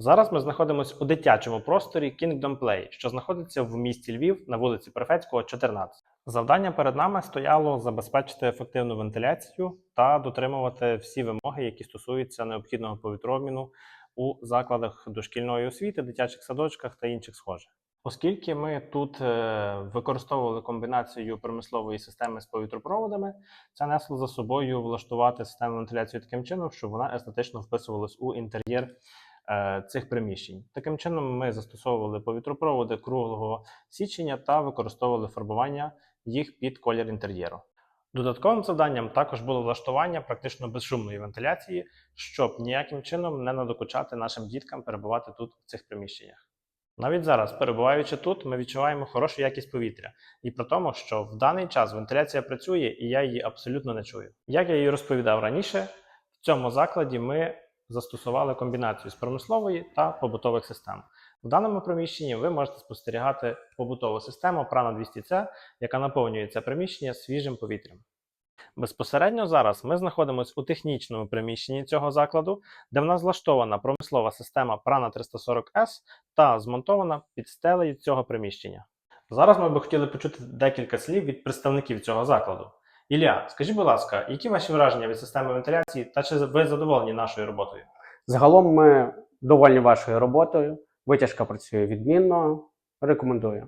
Зараз ми знаходимося у дитячому просторі Kingdom Play, що знаходиться в місті Львів на вулиці Перефецького, 14. Завдання перед нами стояло забезпечити ефективну вентиляцію та дотримувати всі вимоги, які стосуються необхідного повітрообміну у закладах дошкільної освіти, дитячих садочках та інших схожих. Оскільки ми тут е, використовували комбінацію промислової системи з повітропроводами, це несло за собою влаштувати систему вентиляції таким чином, щоб вона естетично вписувалась у інтер'єр цих приміщень. Таким чином, ми застосовували повітропроводи круглого січення та використовували фарбування їх під колір інтер'єру. Додатковим завданням також було влаштування практично безшумної вентиляції, щоб ніяким чином не надокучати нашим діткам перебувати тут в цих приміщеннях. Навіть зараз, перебуваючи тут, ми відчуваємо хорошу якість повітря, і при тому, що в даний час вентиляція працює, і я її абсолютно не чую. Як я їй розповідав раніше, в цьому закладі ми застосували комбінацію з промислової та побутових систем. В даному приміщенні ви можете спостерігати побутову систему Prana 200C, яка наповнює це приміщення свіжим повітрям. Безпосередньо зараз ми знаходимося у технічному приміщенні цього закладу, де в нас влаштована промислова система Prana 340S та змонтована під стелею цього приміщення. Зараз ми би хотіли почути декілька слів від представників цього закладу. Ілля, скажіть, будь ласка, які ваші враження від системи вентиляції та чи ви задоволені нашою роботою? Загалом ми довольні вашою роботою. Витяжка працює відмінно. Рекомендую.